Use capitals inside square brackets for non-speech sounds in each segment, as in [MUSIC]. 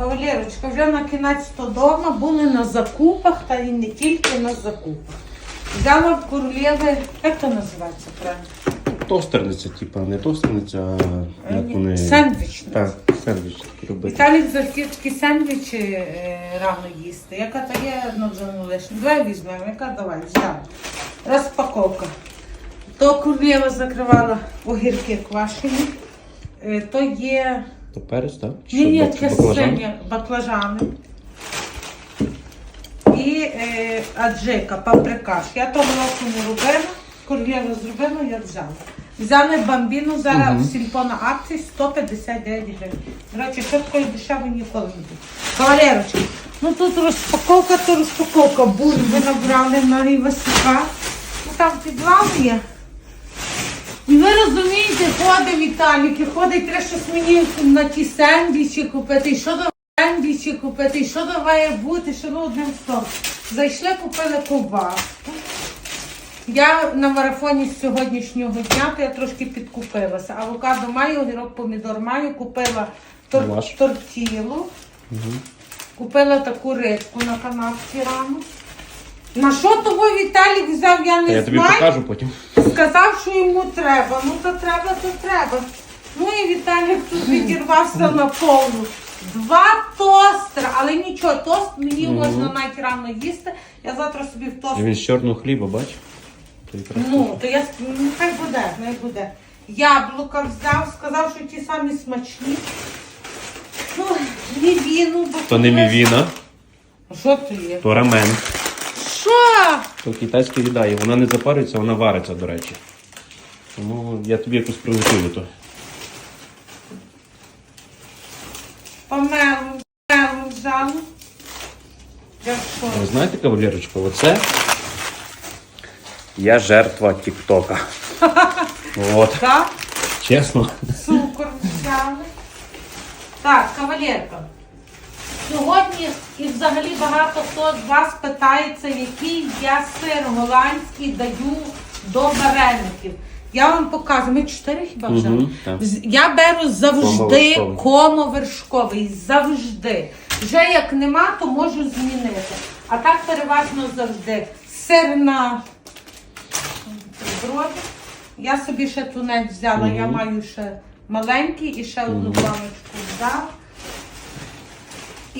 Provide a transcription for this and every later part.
Кавалерочка, вже на кінець то дома були на закупах, та і не тільки на закупах. Взяла в королєви, як то називається правильно? Тостерниця, типа, не тостерниця, а як вони. Сендвічниця. Так, сендвіч робити. Віталік захотів такі сендвічі е, рано їсти. Яка то є одно вже не лише. Давай візьмемо, яка давай, взяла. Розпаковка. То королєва закривала огірки квашені. Е, То є То перець, так? Ні, ні, таке сині баклажани. І е, аджика, паприкаш. Я того року не робила, королєву зробила, я взяла. Взяли бамбіну зараз в сільпо на акції 159 гривень. До речі, що такої дешево ніколи не буде. Кавалерочки, ну тут розпаковка, то розпаковка. Бульби набрали на Івасюка. Ну там підвал є. І ви розумієте, ходить Віталік, і ходить, треба щось мені на ті сендвічі купити, і що до сендвічі купити, і що має бути, що ну одним словом. Зайшли, купили ковбаску. Я на марафоні з сьогоднішнього дня, то я трошки підкупилася. Авокадо маю, огірок, помідор маю, купила тор- Ваш. тортілу, купила таку рибку на канапці рано. На що того Віталік взяв, я не я тобі знаю. покажу потім. Сказав, що йому треба. Ну то треба, то треба. Ну і Віталік тут відірвався на повну. Два тостера, але нічого, тост мені Мгм. можна навіть рано їсти. Я завтра собі в тост. Він з чорного хліба, бач? Ну, то я ну, хай буде, хай буде. Яблука взяв, сказав, що ті самі смачні. Ну, мівіну, бо То не мівіна, А Що то є? то рамен. То китайська їда, і вона не запарюється, вона вариться, до речі. Тому я тобі якось приготую то. Помелу, помелу взяла. Ви знаєте, кавалерочка, оце я жертва Тіктока. [LAUGHS] От, Так? чесно. Цукор взяли. Так, кавалерка. Сьогодні і взагалі багато хто з вас питається, який я сир голландський даю до вареників. Я вам показую. Ми чотири хіба взяли? Мгм, так. Я беру завжди Комо-вершковий. комо-вершковий. Завжди. Вже як нема, то можу змінити. А так переважно завжди. Сир на броди. Я собі ще тунець взяла, я маю ще маленький і ще одну баночку взяла.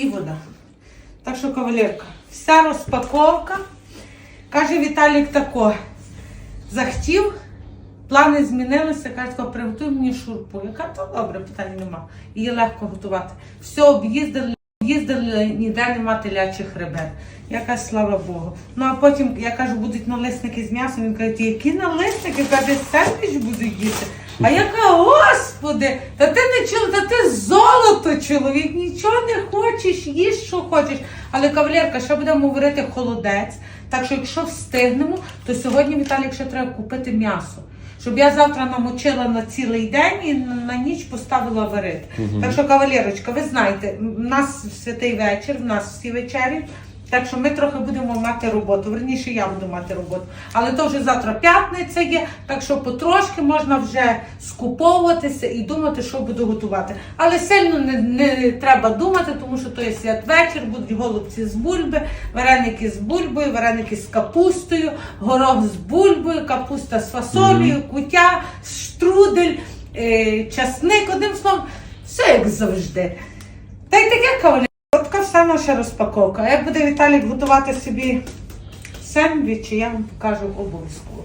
І вода. Так що, кавалерка, вся розпаковка. Каже Віталік тако. Захотів, плани змінилися, каже, приготуй мені шурпу. Яка то добре, питання нема. Її легко готувати. Все об'їздили, їздили, ніде нема телячих ребер. Я слава Богу. Ну а потім я кажу, будуть налисники з м'ясом. Він каже, які налисники? Каже, сендвіч буду їсти. А я кажу, господи, та ти не чув, та ти золото, чоловік, нічого не хочеш, їж, що хочеш. Але кавалерка, ще будемо говорити холодець. Так що, якщо встигнемо, то сьогодні Віталік ще треба купити м'ясо. Щоб я завтра намочила на цілий день і на ніч поставила варити. Так що, кавалерочка, ви знаєте, в нас святий вечір, в нас всі вечері. Так що ми трохи будемо мати роботу. Верніше я буду мати роботу. Але то вже завтра п'ятниця є, так що потрошки можна вже скуповуватися і думати, що буду готувати. Але сильно не, не треба думати, тому що то є святвечір, будуть голубці з бульби, вареники з бульбою, вареники з капустою, горох з бульбою, капуста з фасолею, кутя, штрудель, е, часник. Одним словом, все як завжди. Та й таке кавалер. Така наша розпаковка. Як буде Віталік готувати собі сендвічі, я вам покажу обов'язково.